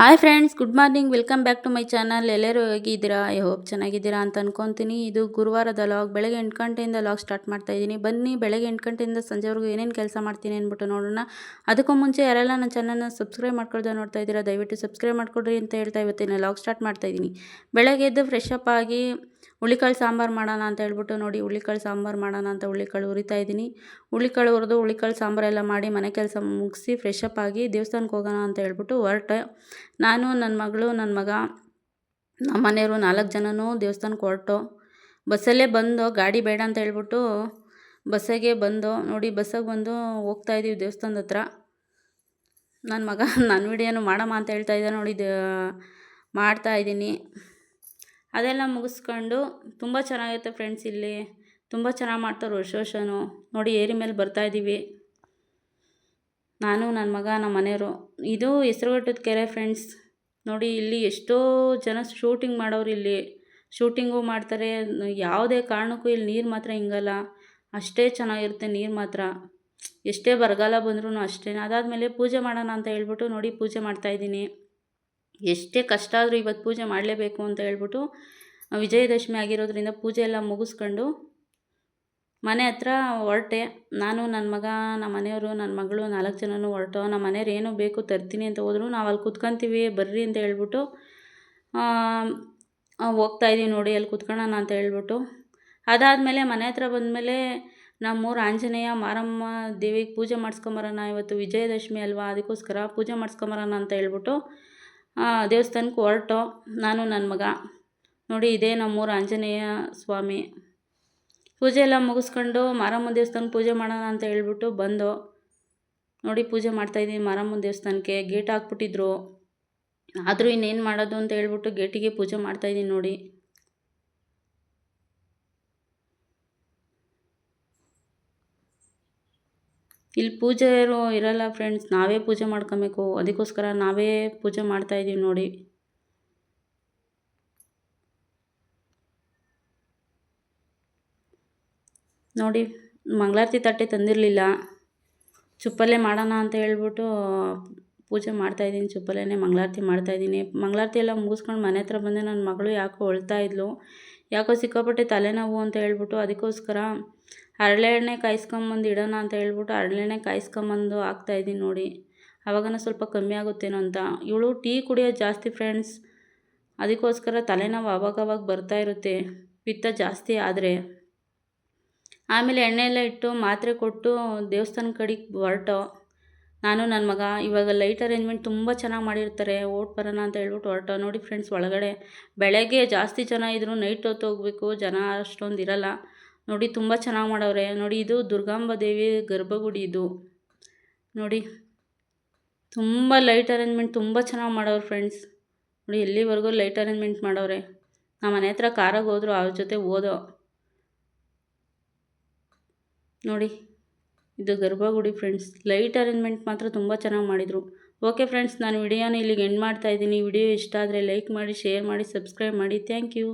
Hi friends, good morning. Welcome back to my channel. ಎಲ್ಲರೂ ಹೇಗಿದ್ದೀರಾ? I hope ಚೆನ್ನಾಗಿದ್ದೀರಾ ಅಂತ ಅನ್ಕೊತೀನಿ. ಇದು ಗುರುವಾರದ ಲಾಗ್. ಬೆಳಗ್ಗೆ ಎಂಟು ಗಂಟೆಯಿಂದ ಲಾಗ್ ಸ್ಟಾರ್ಟ್ ಮಾಡ್ತಾ ಇದ್ದೀನಿ. ಬನ್ನಿ, ಬೆಳಗ್ಗೆ ಎಂಟು ಗಂಟೆಯಿಂದ ಸಂಜೆವರೆಗೂ ಏನೇನು ಕೆಲಸ ಮಾಡ್ತೀನಿ ಅಂದ್ಬಿಟ್ಟು ನೋಡೋಣ. ಅದಕ್ಕೂ ಮುಂಚೆ ಯಾರೆಲ್ಲ ನನ್ನ ಚಾನಲ್ನ ಸಬ್ಸ್ಕ್ರೈಬ್ ಮಾಡ್ಕೊಳ್ದೆ ನೋಡ್ತಾ ಇದ್ದೀರಾ, ದಯವಿಟ್ಟು ಸಬ್ಸ್ಕ್ರೈಬ್ ಮಾಡ್ಕೊಡ್ರಿ ಅಂತ ಹೇಳ್ತಾ ಇವತ್ತಿನ ಲಾಗ್ ಸ್ಟಾರ್ಟ್ ಮಾಡ್ತಾ ಇದ್ದೀನಿ. ಬೆಳಗ್ಗೆ ಎದ್ದು ಫ್ರೆಶ್ ಅಪ್ ಆಗಿ ಹುಳಿಕಾಳು ಸಾಂಬಾರು ಮಾಡೋಣ ಅಂತ ಹೇಳ್ಬಿಟ್ಟು ನೋಡಿ ಹುಳಿಕಾಳು ಸಾಂಬಾರು ಮಾಡೋಣ ಅಂತ ಹುಳಿಕಾಳು ಹುರಿತಾ ಇದ್ದೀನಿ. ಹುಳಿಕಾಳು ಹುರಿದು ಹುಳಿಕಾಳು ಸಾಂಬಾರೆಲ್ಲ ಮಾಡಿ ಮನೆ ಕೆಲಸ ಮುಗಿಸಿ ಫ್ರೆಶಪ್ ಆಗಿ ದೇವಸ್ಥಾನಕ್ಕೆ ಹೋಗೋಣ ಅಂತ ಹೇಳ್ಬಿಟ್ಟು ಹೊರಟೆ. ನಾನು ನನ್ನ ಮಗಳು ನನ್ನ ಮಗ ನಮ್ಮ ಮನೆಯವರು ನಾಲ್ಕು ಜನನೂ ದೇವಸ್ಥಾನಕ್ಕೆ ಹೊರಟು. ಬಸ್ಸಲ್ಲೇ ಬಂದು, ಗಾಡಿ ಬೇಡ ಅಂತ ಹೇಳ್ಬಿಟ್ಟು ಬಸ್ಸಿಗೆ ಬಂದು, ನೋಡಿ ಬಸ್ಸಾಗೆ ಬಂದು ಹೋಗ್ತಾ ಇದ್ದೀವಿ ದೇವಸ್ಥಾನದ ಹತ್ರ. ನನ್ನ ಮಗ ನನ್ನ ವಿಡಿಯೋನು ಮಾಡಮ್ಮ ಅಂತ ಹೇಳ್ತಾ ಇದ್ದ ನೋಡಿ ಮಾಡ್ತಾ ಇದ್ದೀನಿ. ಅದೆಲ್ಲ ಮುಗಿಸ್ಕೊಂಡು ತುಂಬ ಚೆನ್ನಾಗಿರುತ್ತೆ ಫ್ರೆಂಡ್ಸ್ ಇಲ್ಲಿ. ತುಂಬ ಚೆನ್ನಾಗಿ ಮಾಡ್ತಾರೆ ವರ್ಷ ನೋಡಿ ಏರಿ ಮೇಲೆ ಬರ್ತಾ ಇದ್ದೀವಿ ನಾನು ನನ್ನ ಮಗ ನಮ್ಮ ಮನೆಯವರು. ಇದು ಹೆಸರುಗಟ್ಟದ ಕೆರೆ ಫ್ರೆಂಡ್ಸ್. ನೋಡಿ ಇಲ್ಲಿ ಎಷ್ಟೋ ಜನ ಶೂಟಿಂಗ್ ಮಾಡೋರು ಇಲ್ಲಿ. ಶೂಟಿಂಗು ಮಾಡ್ತಾರೆ. ಯಾವುದೇ ಕಾರಣಕ್ಕೂ ಇಲ್ಲಿ ನೀರು ಮಾತ್ರ ಹಿಂಗಲ್ಲ. ಅಷ್ಟೇ ಚೆನ್ನಾಗಿರುತ್ತೆ ನೀರು ಮಾತ್ರ. ಎಷ್ಟೇ ಬರಗಾಲ ಬಂದ್ರೂ ಅಷ್ಟೇ ಅದಾದಮೇಲೆ ಪೂಜೆ ಮಾಡೋಣ ಅಂತ ಹೇಳ್ಬಿಟ್ಟು ನೋಡಿ ಪೂಜೆ ಮಾಡ್ತಾಯಿದ್ದೀನಿ ಎಷ್ಟೇ ಕಷ್ಟ ಆದರೂ ಇವತ್ತು ಪೂಜೆ ಮಾಡಲೇಬೇಕು ಅಂತ ಹೇಳ್ಬಿಟ್ಟು ವಿಜಯದಶಮಿ ಆಗಿರೋದ್ರಿಂದ ಪೂಜೆ ಎಲ್ಲ ಮುಗಿಸ್ಕೊಂಡು ಮನೆ ಹತ್ರ ಹೊರಟೆ. ನಾನು ನನ್ನ ಮಗ ನಮ್ಮ ಮನೆಯವರು ನನ್ನ ಮಗಳು ನಾಲ್ಕು ಜನನೂ ಹೊರಟು. ನಮ್ಮ ಮನೆಯವ್ರು ಏನು ಬೇಕು ತರ್ತೀನಿ ಅಂತ ಹೋದ್ರು. ನಾವು ಅಲ್ಲಿ ಕುತ್ಕೊಂತೀವಿ, ಬರ್ರಿ ಅಂತ ಹೇಳ್ಬಿಟ್ಟು ಹೋಗ್ತಾ ಇದ್ದೀವಿ ನೋಡಿ ಅಲ್ಲಿ ಕುತ್ಕೊಳ್ಳೋಣ ಅಂತ ಹೇಳ್ಬಿಟ್ಟು. ಅದಾದಮೇಲೆ ಮನೆ ಹತ್ರ ಬಂದಮೇಲೆ ನಮ್ಮೂರು ಆಂಜನೇಯ ಮಾರಮ್ಮ ದೇವಿಗೆ ಪೂಜೆ ಮಾಡಿಸ್ಕೊಂಬರೋಣ. ಇವತ್ತು ವಿಜಯದಶಮಿ ಅಲ್ವಾ? ಅದಕ್ಕೋಸ್ಕರ ಪೂಜೆ ಮಾಡಿಸ್ಕೊಂಬರೋಣ ಅಂತ ಹೇಳ್ಬಿಟ್ಟು ದೇವಸ್ಥಾನಕ್ಕೆ ಹೊರಟು. ನಾನು ನನ್ನ ಮಗ. ನೋಡಿ, ಇದೇ ನಮ್ಮೂರು ಆಂಜನೇಯ ಸ್ವಾಮಿ. ಪೂಜೆ ಎಲ್ಲ ಮುಗಿಸ್ಕೊಂಡು ಮಾರಮ್ಮನ ದೇವಸ್ಥಾನಕ್ಕೆ ಪೂಜೆ ಮಾಡೋಣ ಅಂತ ಹೇಳ್ಬಿಟ್ಟು ಬಂದು, ನೋಡಿ, ಪೂಜೆ ಮಾಡ್ತಾಯಿದ್ದೀನಿ ಮಾರಮ್ಮನ ದೇವಸ್ಥಾನಕ್ಕೆ. ಗೇಟ್ ಹಾಕ್ಬಿಟ್ಟಿದ್ರು. ಆದರೂ ಇನ್ನೇನು ಮಾಡೋದು ಅಂತ ಹೇಳ್ಬಿಟ್ಟು ಗೇಟಿಗೆ ಪೂಜೆ ಮಾಡ್ತಾಯಿದ್ದೀನಿ ನೋಡಿ. ಇಲ್ಲಿ ಪೂಜೆಯರು ಇರಲ್ಲ ಫ್ರೆಂಡ್ಸ್ ನಾವೇ ಪೂಜೆ ಮಾಡ್ಕೊಬೇಕು. ಅದಕ್ಕೋಸ್ಕರ ನಾವೇ ಪೂಜೆ ಮಾಡ್ತಾಯಿದ್ದೀವಿ ನೋಡಿ. ನೋಡಿ, ಮಂಗಳಾರತಿ ತಟ್ಟೆ ತಂದಿರಲಿಲ್ಲ. ಚುಪ್ಪಲ್ಲೇ ಮಾಡೋಣ ಅಂತ ಹೇಳ್ಬಿಟ್ಟು ಪೂಜೆ ಮಾಡ್ತಾಯಿದ್ದೀನಿ ಚುಪ್ಪಲ್ಲೇ ಮಂಗಳಾರತಿ ಮಾಡ್ತಾಯಿದ್ದೀನಿ ಮಂಗಳಾರತಿ ಎಲ್ಲ ಮುಗಿಸ್ಕೊಂಡು ಮನೆ ಹತ್ರ ಬಂದೆ ನನ್ನ ಮಗಳು ಯಾಕೋ ಇದ್ಲು. ಯಾಕೋ ಸಿಕ್ಕಾಪಟ್ಟೆ ತಲೆನೋವು ಅಂತ ಹೇಳ್ಬಿಟ್ಟು ಅದಕ್ಕೋಸ್ಕರ ಹರಳೆ ಎಣ್ಣೆ ಕಾಯಿಸ್ಕೊಂಬಂದು ಇಡೋಣ ಅಂತ ಹೇಳ್ಬಿಟ್ಟು ಹರಳೆಣ್ಣೆ ಕಾಯಿಸ್ಕೊಂಬಂದು ಹಾಕ್ತಾಯಿದ್ದೀನಿ ನೋಡಿ. ಆವಾಗನ ಸ್ವಲ್ಪ ಕಮ್ಮಿ ಆಗುತ್ತೇನೋ ಅಂತ. ಇವಳು ಟೀ ಕುಡಿಯೋದು ಜಾಸ್ತಿ ಫ್ರೆಂಡ್ಸ್, ಅದಕ್ಕೋಸ್ಕರ ತಲೆನೋವು ಅವಾಗವಾಗ ಬರ್ತಾ ಇರುತ್ತೆ. ಪಿತ್ತ ಜಾಸ್ತಿ ಆದರೆ. ಆಮೇಲೆ ಎಣ್ಣೆ ಎಲ್ಲ ಇಟ್ಟು ಮಾತ್ರೆ ಕೊಟ್ಟು ದೇವಸ್ಥಾನ ಕಡೆಗೆ ಹೊರಟು. ನಾನು ನನ್ನ ಮಗ ಇವಾಗ ಲೈಟ್ ಅರೇಂಜ್ಮೆಂಟ್ ತುಂಬ ಚೆನ್ನಾಗಿ ಮಾಡಿರ್ತಾರೆ. ಓಟ್ ಬರೋಣ ಅಂತ ಹೇಳ್ಬಿಟ್ಟು ಹೊರಟೋ. ನೋಡಿ ಫ್ರೆಂಡ್ಸ್, ಒಳಗಡೆ ಬೆಳಗ್ಗೆ ಜಾಸ್ತಿ ಜನ ಇದ್ದರು ನೈಟ್ ಹೊತ್ತು ಹೋಗಬೇಕು. ಜನ ಅಷ್ಟೊಂದು ಇರಲ್ಲ. ನೋಡಿ ತುಂಬ ಚೆನ್ನಾಗಿ ಮಾಡವ್ರೆ. ನೋಡಿ ಇದು ದುರ್ಗಾಂಬ ದೇವಿ ಗರ್ಭಗುಡಿ ಇದು. ನೋಡಿ ತುಂಬ ಲೈಟ್ ಅರೇಂಜ್ಮೆಂಟ್, ತುಂಬ ಚೆನ್ನಾಗಿ ಮಾಡವ್ರೆ ಫ್ರೆಂಡ್ಸ್. ನೋಡಿ ಎಲ್ಲಿವರೆಗೂ ಲೈಟ್ ಅರೇಂಜ್ಮೆಂಟ್ ಮಾಡವ್ರೆ. ನಮ್ಮ ಮನೆ ಹತ್ರ ಕಾರಾಗ ಹೋದ್ರು ಅವ್ರ ಜೊತೆ ಓದೋ ನೋಡಿ ಇದು ಗರ್ಭಗುಡಿ ಫ್ರೆಂಡ್ಸ್. ಲೈಟ್ ಅರೇಂಜ್ಮೆಂಟ್ ಮಾತ್ರ ತುಂಬ ಚೆನ್ನಾಗಿ ಮಾಡಿದರು. ಓಕೆ ಫ್ರೆಂಡ್ಸ್, ನಾನು ವಿಡಿಯೋನ ಇಲ್ಲಿಗೆ ಎಂಡ್ ಮಾಡ್ತಾಯಿದ್ದೀನಿ ವಿಡಿಯೋ ಇಷ್ಟ ಆದರೆ ಲೈಕ್ ಮಾಡಿ, ಶೇರ್ ಮಾಡಿ, ಸಬ್ಸ್ಕ್ರೈಬ್ ಮಾಡಿ. Thank you.